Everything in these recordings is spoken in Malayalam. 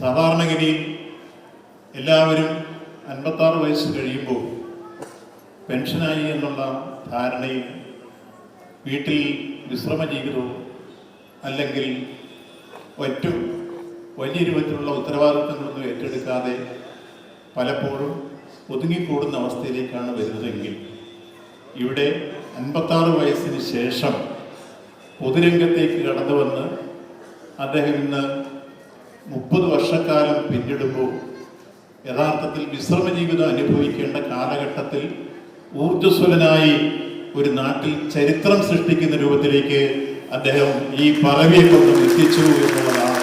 സാധാരണഗതിയിൽ എല്ലാവരും അൻപത്താറ് വയസ്സ് കഴിയുമ്പോൾ പെൻഷനായി എന്നുള്ള ധാരണയിൽ വീട്ടിൽ വിശ്രമ ജീവിതവും അല്ലെങ്കിൽ ഒറ്റ വലിയ രൂപത്തിലുള്ള ഉത്തരവാദിത്തങ്ങളൊന്നും ഏറ്റെടുക്കാതെ പലപ്പോഴും ഒതുങ്ങിക്കൂടുന്ന അവസ്ഥയിലേക്കാണ് വരുന്നതെങ്കിൽ ഇവിടെ അൻപത്താറ് വയസ്സിന് ശേഷം പൊതുരംഗത്തേക്ക് കടന്നു വന്ന് അദ്ദേഹം ഇന്ന് മുപ്പത് വർഷക്കാലം പിന്നിടുമ്പോൾ യഥാർത്ഥത്തിൽ വിശ്രമ ജീവിതം അനുഭവിക്കേണ്ട കാലഘട്ടത്തിൽ ഊർജസ്വലനായി ഒരു നാട്ടിൽ ചരിത്രം സൃഷ്ടിക്കുന്ന രൂപത്തിലേക്ക് അദ്ദേഹം ഈ പറവിയെ കൊണ്ട് എത്തിച്ചു എന്നുള്ളതാണ്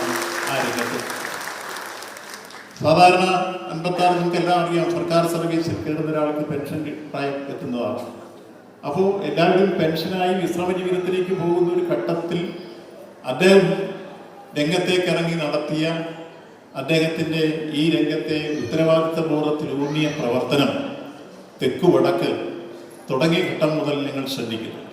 ആ രംഗത്ത്. സാധാരണ അൻപത്താറ് നമുക്ക് എല്ലാം അറിയാം സർക്കാർ സർവീസിൽ കയറുന്ന ഒരാൾക്ക് പെൻഷൻ പ്രായം എത്തുന്നതാണ്. അപ്പോൾ എല്ലാവരും പെൻഷനായി വിശ്രമ ജീവിതത്തിലേക്ക് പോകുന്ന ഒരു ഘട്ടത്തിൽ അദ്ദേഹം രംഗത്തേക്ക് ഇറങ്ങി നടത്തിയ അദ്ദേഹത്തിന്റെ ഈ രംഗത്തെ ഉത്തരവാദിത്ത ബോധത്തിൽ ഊന്നിയ പ്രവർത്തനം തെക്കു വടക്ക് തുടങ്ങിയ ഘട്ടം മുതൽ നിങ്ങൾ ശ്രദ്ധിക്കുന്നു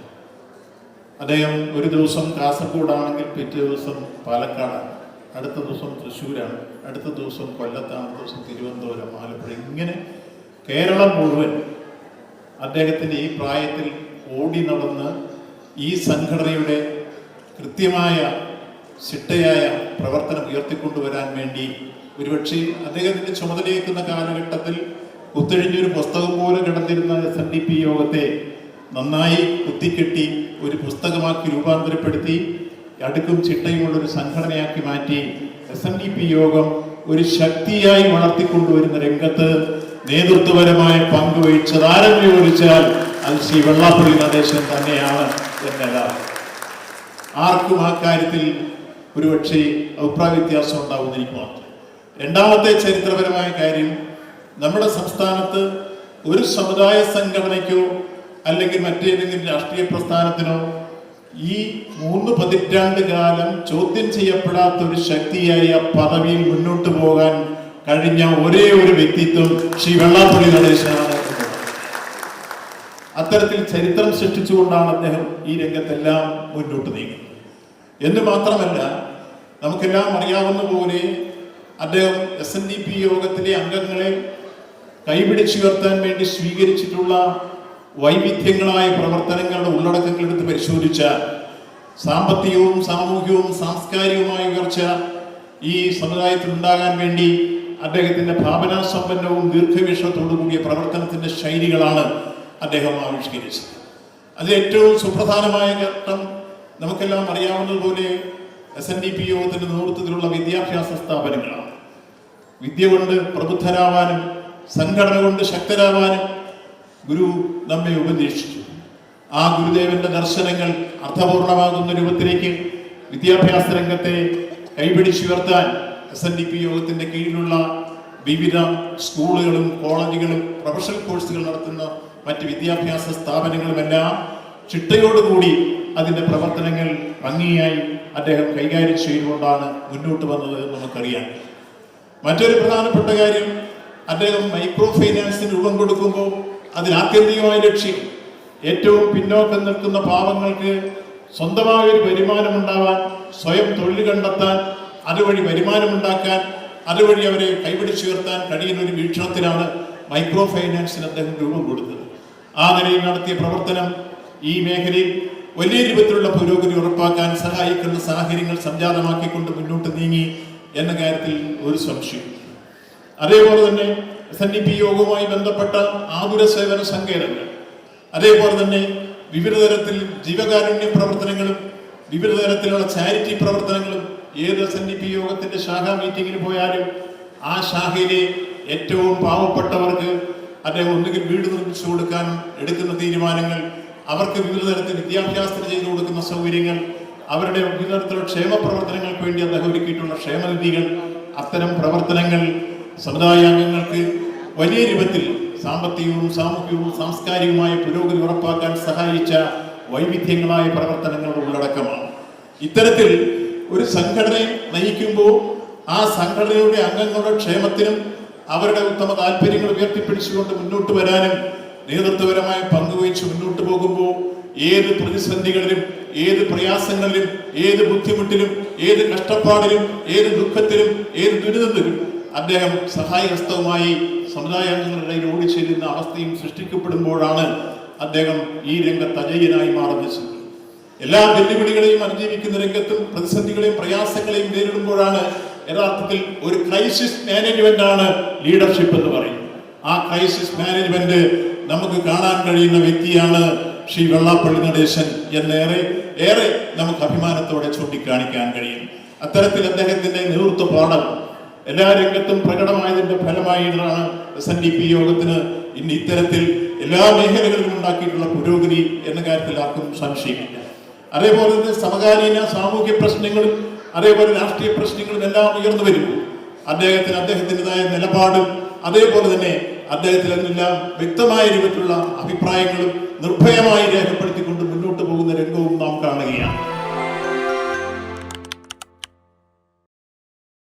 അദ്ദേഹം ഒരു ദിവസം കാസർഗോഡാണെങ്കിൽ പിറ്റേ ദിവസം പാലക്കാടാണ് അടുത്ത ദിവസം തൃശ്ശൂരാണ് അടുത്ത ദിവസം കൊല്ലത്താണ് അടുത്ത ദിവസം തിരുവനന്തപുരം ആലപ്പുഴ ഇങ്ങനെ കേരളം മുഴുവൻ അദ്ദേഹത്തിന്റെ ഈ പ്രായത്തിൽ ഓടി നടന്ന് ഈ സംഘടനയുടെ കൃത്യമായ ചിട്ടയായ പ്രവർത്തനം ഉയർത്തിക്കൊണ്ടുവരാൻ വേണ്ടി ഒരുപക്ഷെ അദ്ദേഹത്തിന്റെ ചുമതലയേക്കുന്ന കാലഘട്ടത്തിൽ കുത്തഴിഞ്ഞൊരു പുസ്തകം പോലെ കിടന്നിരുന്ന എസ് എൻ ഡി പി യോഗത്തെ നന്നായി കുത്തിക്കെട്ടി ഒരു പുസ്തകമാക്കി രൂപാന്തരപ്പെടുത്തി അടുക്കും ചിട്ടയുമുള്ള ഒരു സംഘടനയാക്കി മാറ്റി എസ് എൻ ഡി പി യോഗം ഒരു ശക്തിയായി വളർത്തിക്കൊണ്ടുവരുന്ന രംഗത്ത് നേതൃത്വപരമായ പങ്ക് വഹിച്ചത് ആരെന്ന് ചോദിച്ചാൽ അത് ശ്രീ വെള്ളാപ്പള്ളി നടേശൻ തന്നെയാണ് എന്നല്ല. ആർക്കും ആ കാര്യത്തിൽ ഒരുപക്ഷെ അഭിപ്രായ വ്യത്യാസം മാത്രം. രണ്ടാമത്തെ ചരിത്രപരമായ കാര്യം നമ്മുടെ സംസ്ഥാനത്ത് ഒരു സമുദായ സംഘടനയ്ക്കോ അല്ലെങ്കിൽ മറ്റേതെങ്കിലും രാഷ്ട്രീയ പ്രസ്ഥാനത്തിനോ ഈ മൂന്ന് പതിറ്റാണ്ട് കാലം ചോദ്യം ചെയ്യപ്പെടാത്ത ഒരു ശക്തിയായ പദവിയിൽ മുന്നോട്ട് പോകാൻ കഴിഞ്ഞ ഒരേ ഒരു വ്യക്തിത്വം ശ്രീ വെള്ളാപ്പള്ളി നടേശനാണ് അത്തരത്തിൽ ചരിത്രം സൃഷ്ടിച്ചുകൊണ്ടാണ് അദ്ദേഹം ഈ രംഗത്തെല്ലാം മുന്നോട്ട് നീങ്ങുന്നത്. എന്ന് മാത്രമല്ല നമുക്കെല്ലാം അറിയാവുന്ന പോലെ അദ്ദേഹം എസ് എൻ ഡി പി യോഗത്തിലെ അംഗങ്ങളെ കൈപിടിച്ചുയർത്താൻ വേണ്ടി സ്വീകരിച്ചിട്ടുള്ള വൈവിധ്യങ്ങളായ പ്രവർത്തനങ്ങളുടെ ഉള്ളടക്കങ്ങൾ എടുത്ത് പരിശോധിച്ചാൽ സാമ്പത്തികവും സാമൂഹികവും സാംസ്കാരികവുമായ ഉയർച്ച ഈ സമുദായത്തിൽ ഉണ്ടാകാൻ വേണ്ടി അദ്ദേഹത്തിന്റെ ഭാവനാസമ്പന്നവും ദീർഘവീക്ഷണത്തോടു കൂടിയ പ്രവർത്തനത്തിന്റെ ശൈലികളാണ് അദ്ദേഹം ആവിഷ്കരിച്ചത്. അതിൽ ഏറ്റവും സുപ്രധാനമായ ഘട്ടം നമുക്കെല്ലാം അറിയാവുന്നതുപോലെ എസ് എൻ ഡി പി യോഗത്തിന്റെ നേതൃത്വത്തിലുള്ള വിദ്യാഭ്യാസ സ്ഥാപനങ്ങളാണ്. വിദ്യ കൊണ്ട് പ്രബുദ്ധരാവാനും സംഘടന കൊണ്ട് ശക്തരാവാനും ഗുരു നമ്മെ ഉപദേശിച്ചു. ആ ഗുരുദേവന്റെ ദർശനങ്ങൾ അർത്ഥപൂർണമാകുന്ന രൂപത്തിലേക്ക് വിദ്യാഭ്യാസ രംഗത്തെ കൈപിടിച്ചുയർത്താൻ എസ് എൻ ഡി പി യോഗത്തിന്റെ കീഴിലുള്ള വിവിധ സ്കൂളുകളും കോളേജുകളും പ്രൊഫഷണൽ കോഴ്സുകൾ നടത്തുന്ന മറ്റ് വിദ്യാഭ്യാസ സ്ഥാപനങ്ങളുമെല്ലാം ചിട്ടയോടുകൂടി അതിന്റെ പ്രവർത്തനങ്ങൾ ഭംഗിയായി അദ്ദേഹം കൈകാര്യം ചെയ്തുകൊണ്ടാണ് മുന്നോട്ട് വന്നത് എന്ന് നമുക്കറിയാം. മറ്റൊരു പ്രധാനപ്പെട്ട കാര്യം അദ്ദേഹം മൈക്രോ ഫൈനാൻസിന് രൂപം കൊടുക്കുമ്പോൾ അതിനാത്യന്തികമായ ലക്ഷ്യം ഏറ്റവും പിന്നോക്കം നിൽക്കുന്ന പാവങ്ങൾക്ക് സ്വന്തമായ ഒരു വരുമാനം ഉണ്ടാവാൻ സ്വയം തൊഴിൽ കണ്ടെത്താൻ അതുവഴി വരുമാനമുണ്ടാക്കാൻ അതുവഴി അവരെ കൈപിടിച്ചുയർത്താൻ കഴിയുന്ന ഒരു വീക്ഷണത്തിലാണ് മൈക്രോ ഫൈനാൻസിന് അദ്ദേഹം രൂപം കൊടുത്തത്. ആ നിലയിൽ നടത്തിയ പ്രവർത്തനം ഈ മേഖലയിൽ വലിയ രൂപത്തിലുള്ള പുരോഗതി ഉറപ്പാക്കാൻ സഹായിക്കുന്ന സാഹചര്യങ്ങൾ സംജാതമാക്കിക്കൊണ്ട് മുന്നോട്ട് നീങ്ങി എന്ന കാര്യത്തിൽ ഒരു സംശയം. അതേപോലെ തന്നെ എസ് എൻ ഡി പി യോഗവുമായി ബന്ധപ്പെട്ട ആതുര സേവന സങ്കേതങ്ങൾ. അതേപോലെ തന്നെ വിവിധ തരത്തിൽ ജീവകാരുണ്യ പ്രവർത്തനങ്ങളും വിവിധ തരത്തിലുള്ള ചാരിറ്റി പ്രവർത്തനങ്ങളും ഏത് എസ് എൻ ഡി പി യോഗത്തിന്റെ ശാഖാ മീറ്റിങ്ങിന് പോയാലും ആ ശാഖയിലെ ഏറ്റവും പാവപ്പെട്ടവർക്ക് അദ്ദേഹം ഒന്നുകിൽ വീട് നിർമ്മിച്ചു കൊടുക്കാൻ എടുക്കുന്ന തീരുമാനങ്ങൾ അവർക്ക് വിവിധ തരത്തിൽ വിദ്യാഭ്യാസത്തിന് ചെയ്തു കൊടുക്കുന്ന സൗകര്യങ്ങൾ അവരുടെ വിവിധ തരത്തിലുള്ള ക്ഷേമ പ്രവർത്തനങ്ങൾക്ക് വേണ്ടി അദ്ദേഹം ഒരുക്കിയിട്ടുള്ള ക്ഷേമനിധികൾ അത്തരം പ്രവർത്തനങ്ങൾ സമുദായ അംഗങ്ങൾക്ക് വലിയ രൂപത്തിൽ സാമ്പത്തികവും സാമൂഹികവും സാംസ്കാരികവുമായ പുരോഗതി ഉറപ്പാക്കാൻ സഹായിച്ച വൈവിധ്യങ്ങളായ പ്രവർത്തനങ്ങളുടെ ഉള്ളടക്കമാണ്. ഇത്തരത്തിൽ ഒരു സംഘടനയെ നയിക്കുമ്പോൾ ആ സംഘടനയുടെ അംഗങ്ങളുടെ ക്ഷേമത്തിനും അവരുടെ ഉത്തമ താല്പര്യങ്ങൾ ഉയർത്തിപ്പിടിച്ചുകൊണ്ട് മുന്നോട്ട് വരാനും നേതൃത്വപരമായ പങ്കുവഹിച്ച് മുന്നോട്ട് പോകുമ്പോൾ ഏത് പ്രതിസന്ധികളിലും ഏത് പ്രയാസങ്ങളിലും ഏത് ബുദ്ധിമുട്ടിലും ഏത് കഷ്ടപ്പാടിലും ഏത് ദുഃഖത്തിലും ഏത് ദുരിതത്തിലും അദ്ദേഹം സഹായഹസ്തവുമായി സമുദായാംഗങ്ങളുടെ ഇടയിൽ ഓടിച്ചേരുന്ന അവസ്ഥയും സൃഷ്ടിക്കപ്പെടുമ്പോഴാണ് അദ്ദേഹം ഈ രംഗത്ത് അജയ്യനായി മാറുന്നത്. എല്ലാ വെല്ലുവിളികളെയും അതിജീവിക്കുന്ന രംഗത്തും പ്രതിസന്ധികളെയും പ്രയാസങ്ങളെയും നേരിടുമ്പോഴാണ് യഥാർത്ഥത്തിൽ ഒരു ക്രൈസിസ് മാനേജ്മെന്റ് ആണ് ലീഡർഷിപ്പ് എന്ന് പറയുന്നത്. ആ ക്രൈസിസ് മാനേജ്മെന്റ് നമുക്ക് കാണാൻ കഴിയുന്ന വ്യക്തിയാണ് ശ്രീ വെള്ളാപ്പള്ളി നടേശൻ എന്നേറെ ഏറെ നമുക്ക് അഭിമാനത്തോടെ ചൂണ്ടിക്കാണിക്കാൻ കഴിയും. അത്തരത്തിൽ അദ്ദേഹത്തിന്റെ നേതൃത്വ പാഠം എല്ലാ രംഗത്തും പ്രകടമായതിന്റെ ഫലമായിട്ടാണ് എസ് എൻ ഡി പി യോഗത്തിന് ഇന്ന് ഇത്തരത്തിൽ എല്ലാ മേഖലകളിലും ഉണ്ടാക്കിയിട്ടുള്ള പുരോഗതി എന്ന കാര്യത്തിൽ ആർക്കും സംശയമില്ല. അതേപോലെ തന്നെ സമകാലീന സാമൂഹ്യ പ്രശ്നങ്ങളും അതേപോലെ രാഷ്ട്രീയ പ്രശ്നങ്ങളും എല്ലാം ഉയർന്നു വരുന്നു. അദ്ദേഹത്തിന് അദ്ദേഹത്തിന്റെതായ നിലപാടും അതേപോലെ തന്നെ അദ്ദേഹത്തിലെല്ലാം വ്യക്തമായ രൂപത്തിലുള്ള അഭിപ്രായങ്ങളും നിർഭയമായി രേഖപ്പെടുത്തിക്കൊണ്ട് മുന്നോട്ട് പോകുന്ന രംഗവും നാം കാണുകയാണ്.